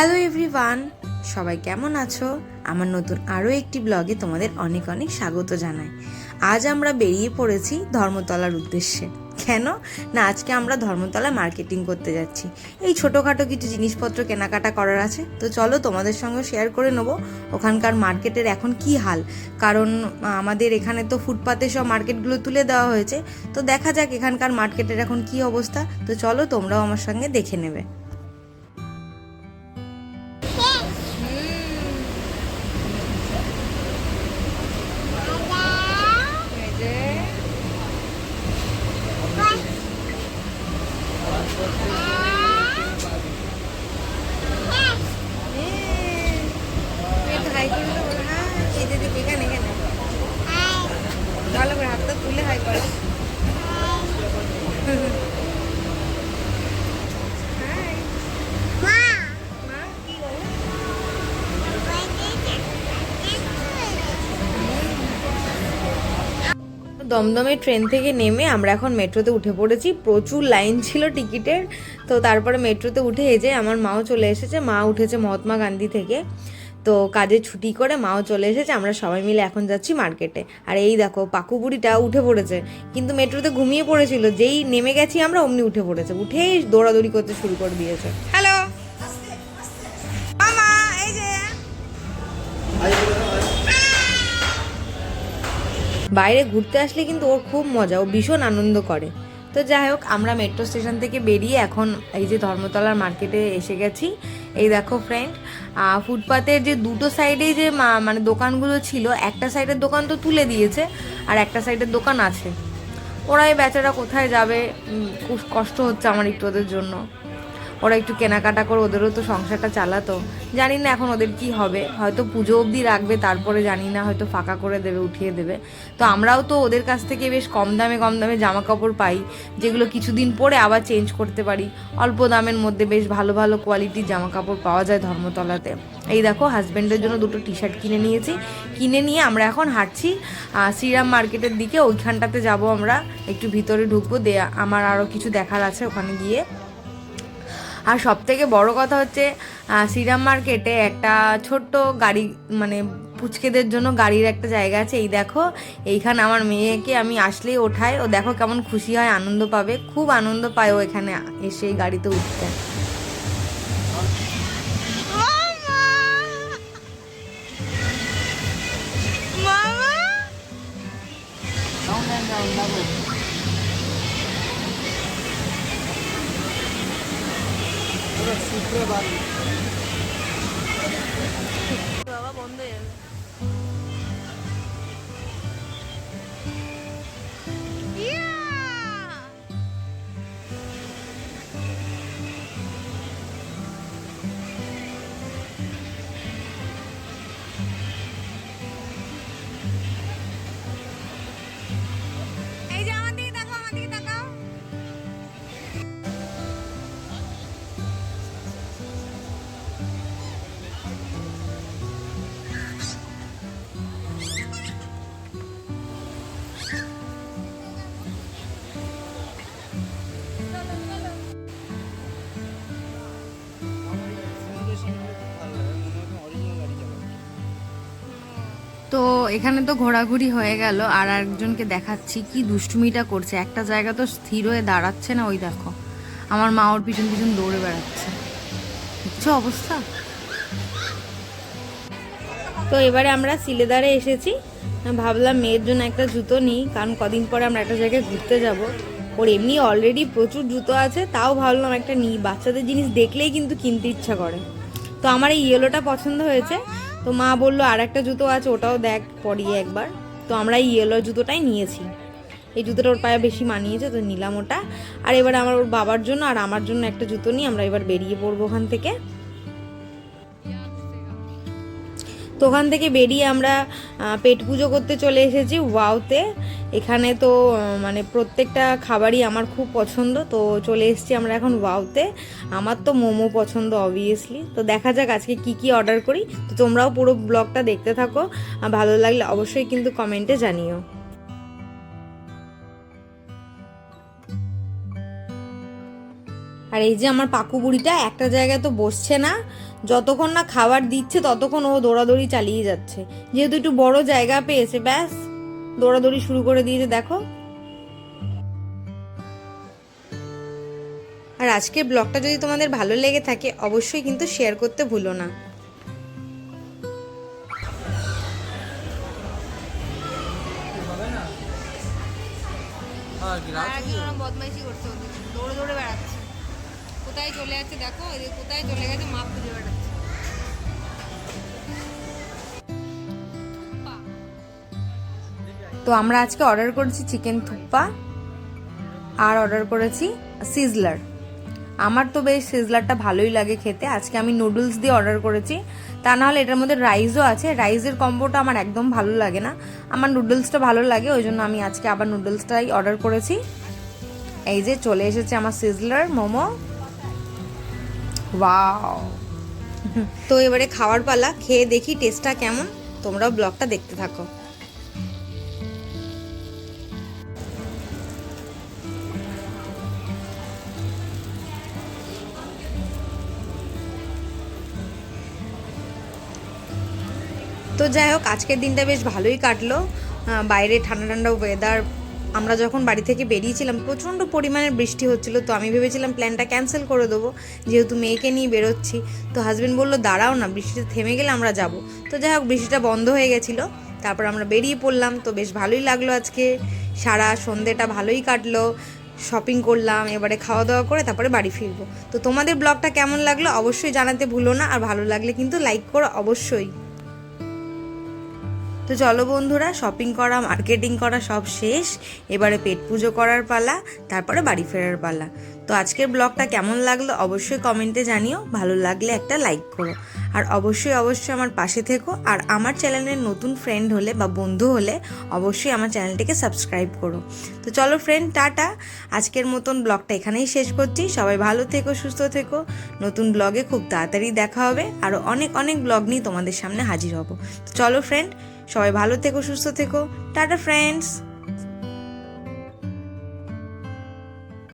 Hello everyone, সবাই কেমন আছো? আমার নতুন আরও একটি ব্লগে তোমাদের অনেক অনেক স্বাগত জানাই। আজ আমরা বেরিয়ে পড়েছি ধর্মতলার উদ্দেশ্যে। কেন? না, আজকে আমরা ধর্মতলা মার্কেটিং করতে যাচ্ছি। এই ছোটোখাটো কিছু জিনিসপত্র কেনাকাটা করার আছে। তো চলো তোমাদের সঙ্গে শেয়ার করে নেব ওখানকার মার্কেটের এখন কি হাল। কারণ, আমাদের এখানে তো ফুটপাতে সব মার্কেটগুলো তুলে দেওয়া হয়েছে। তো দেখা যাক এখানকার মার্কেটের এখন কি অবস্থা। তো চলো তোমরাও আমার সঙ্গে দেখে নেবে ভালো করে হাতটা তুলে হাই করো দমদমে ট্রেন থেকে নেমে আমরা এখন মেট্রোতে উঠে পড়েছি। প্রচুর লাইন ছিল টিকিটের। তো তারপরে মেট্রোতে উঠে এই যে আমার মাও চলে এসেছে। মা উঠেছে মহাত্মা গান্ধী থেকে। তো কাজে ছুটি করে মাও চলে এসেছে। আমরা সবাই মিলে এখন যাচ্ছি মার্কেটে। আর এই দেখো, পাকু বুড়িটা উঠে পড়েছে। কিন্তু মেট্রোতে ঘুমিয়ে পড়েছিল। যেই নেমে গেছি আমরা, অমনি উঠে পড়েছে। উঠেই দৌড়াদৌড়ি করতে শুরু করে দিয়েছে। হ্যালো বাইরে ঘুরতে আসলে কিন্তু ওর খুব মজা, ও ভীষণ আনন্দ করে। তো যাই হোক, আমরা মেট্রো স্টেশন থেকে বেরিয়ে এখন এই যে ধর্মতলার মার্কেটে এসে গেছি। এই দেখো ফ্রেন্ড ফুটপাতের যে দুটো সাইডে যে মানে দোকানগুলো ছিল, একটা সাইডের দোকান তো তুলে দিয়েছে, আর একটা সাইডের দোকান আছে। ওরাই বেচারা কোথায় যাবে? খুব কষ্ট হচ্ছে আমার একটু ওদের জন্য। ওরা একটু কেনাকাটা করে, ওদেরও তো সংসারটা চালাতো। জানি না এখন ওদের কি হবে। হয়তো পুজো অবধি রাখবে, তারপরে জানি না, হয়তো ফাঁকা করে দেবে, উঠিয়ে দেবে। তো আমরাও তো ওদের কাছ থেকে বেশ কম দামে কম দামে জামা কাপড় পাই, যেগুলো কিছুদিন পরে আবার চেঞ্জ করতে পারি। অল্প দামের মধ্যে বেশ ভালো ভালো কোয়ালিটির জামা কাপড় পাওয়া যায় ধর্মতলাতে। এই দেখো হাজব্যান্ডের জন্য দুটো টি শার্ট কিনে নিয়েছি। কিনে নিয়ে আমরা এখন হাঁটছি শ্রীরাম মার্কেটের দিকে। ওইখানটাতে যাব আমরা, একটু ভিতরে ঢুকবো দে আমার আরও কিছু দেখার আছে ওখানে গিয়ে। আর সব থেকে বড় কথা হচ্ছে শ্রীরাম মার্কেটে একটা ছোট্ট গাড়ি মানে পুচকেদের জন্য গাড়ির একটা জায়গা আছে। এই দেখো এইখানে আমার মেয়েকে আমি আসলেই ওঠাই। ও দেখো কেমন খুশি হয় আনন্দ পাবে। খুব আনন্দ পায় ও এখানে এসে এই গাড়িতে উঠতে। ఇప్పుడే তো এখানে তো ঘোরাঘুরি হয়ে গেল, আর একজনকে দেখাচ্ছি কি দুষ্টুমিটা করছে। একটা জায়গা তো স্থির হয়ে দাঁড়াচ্ছে না, ওই দেখো। আমার মা ওর পিছন পিছন দৌড়ে বেড়াচ্ছে। দেখছ অবস্থা? তো এবারে আমরা সিলেদারে এসেছি। ভাবলাম মেয়ের জন্য একটা জুতো নিই, কারণ কদিন পরে আমরা একটা জায়গায় ঘুরতে যাব। ওর এমনি অলরেডি প্রচুর জুতো আছে, তাও ভাবলাম একটা নিই। বাচ্চাদের জিনিস দেখলেই কিন্তু কিনতে ইচ্ছা করে। তো আমার এই ইয়েলোটা পছন্দ হয়েছে। তো মা বলল আর একটা জুতো আছে, ওটাও দেখ পরিয়ে একবার। তো আমরা এই ইয়েলো জুতোটাই নিয়েছি। এই জুতোটা ওর পায়ে বেশি মানিয়েছে, তো নিলাম ওটা। আর এবার আমার ওর বাবার জন্য আর আমার জন্য একটা জুতো নিয়ে আমরা এবার বেরিয়ে পড়ব ওখান থেকে। তো ওখান থেকে বেরিয়ে আমরা পেট পুজো করতে চলে এসেছি ওয়াওতে। এখানে তো মানে প্রত্যেকটা খাবারই আমার খুব পছন্দ, তো চলে এসেছি আমরা এখন ওয়াওতে। আমার তো মোমো পছন্দ অবভিয়াসলি তো দেখা যাক আজকে কি কি অর্ডার করি। তো তোমরাও পুরো ব্লগটা দেখতে থাকো। ভালো লাগলে অবশ্যই কিন্তু কমেন্টে জানিও। আর এই যে আমার পাকু বুড়িটা একটা জায়গায় তো বসছে না যতক্ষণ না খাবার দিচ্ছে ততক্ষণ ও দৌড়াদৌড়ি চালিয়ে যাচ্ছে। যেহেতু একটু বড় জায়গা পেয়েছে ব্যাস দৌড়াদৌড়ি শুরু করে দিয়েছে দেখো। আর আজকের ব্লগটা যদি তোমাদের ভালো লেগে থাকে অবশ্যই কিন্তু শেয়ার করতে ভুলো না। বদমাইশি করছে ওদের। দৌড়ে দৌড়ে বেড়াচ্ছে। কোথায় চলে যাচ্ছে দেখো কোথায় চলে গেছে, মাপ খুঁজে বেড়াচ্ছে। তো আমরা আজকে অর্ডার করেছি চিকেন থুপ্পা আর অর্ডার করেছি সিজলার আমার তো বেশ সিজলারটা ভালোই লাগে খেতে। আজকে আমি নুডলস দিয়ে অর্ডার করেছি। তা না হলে এটার মধ্যে রাইসও আছে। রাইসের কম্বোটা আমার একদম ভালো লাগে না। আমার নুডলসটা ভালো লাগে, ওই জন্য আমি আজকে আবার নুডলসটাই অর্ডার করেছি। এই যে চলে এসেছে আমার সিজলার মোমো। ওয়াও তো এবারে খাওয়ার পালা, খেয়ে দেখি টেস্টটা কেমন। তোমরাও ব্লগটা দেখতে থাকো। তো যাই হোক, আজকের দিনটা বেশ ভালোই কাটলো। বাইরে ঠান্ডা ঠান্ডা ওয়েদার আমরা যখন বাড়ি থেকে বেরিয়েছিলাম, প্রচণ্ড পরিমাণে বৃষ্টি হচ্ছিল, তো আমি ভেবেছিলাম প্ল্যানটা ক্যান্সেল করে দেবো। যেহেতু মেয়েকে নিয়ে বেরোচ্ছি, তো হাজব্যান্ড বলল, দাঁড়াও না বৃষ্টিটা থেমে গেলে আমরা যাব। তো যাই হোক, বৃষ্টিটা বন্ধ হয়ে গেছিল। তারপর আমরা বেরিয়ে পড়লাম, তো বেশ ভালোই লাগল আজকে। সারা সন্ধেটা ভালোই কাটলো। শপিং করলাম, এবারে খাওয়া দাওয়া করে তারপরে বাড়ি ফিরবো। তো তোমাদের ব্লগটা কেমন লাগল অবশ্যই জানাতে ভুলো না, আর ভালো লাগলে কিন্তু লাইক করো অবশ্যই। তো চলো বন্ধুরা শপিং করা মার্কেটিং করা সব শেষ। এবারে পেট পুজো করার পালা, তারপরে বাড়ি ফেরার পালা। তো আজকের ব্লগটা কেমন লাগল অবশ্যই কমেন্টে জানিও। ভালো লাগলে একটা লাইক করো। আর অবশ্যই অবশ্যই আমার পাশে থেকো। আর আমার চ্যানেলের নতুন ফ্রেন্ড হলে বা বন্ধু হলে অবশ্যই আমার চ্যানেলটিকে সাবস্ক্রাইব করো। তো চলো ফ্রেন্ড টাটা। আজকের মতন ব্লগটা এখানেই শেষ করছি। সবাই ভালো থেকো, সুস্থ থেকো। নতুন ব্লগে খুব তাড়াতাড়ি দেখা হবে। আরও অনেক অনেক ব্লগ নিয়ে তোমাদের সামনে হাজির হব। তো চলো ফ্রেন্ড সবাই ভালো থেকো সুস্থ থেকো। Tata friends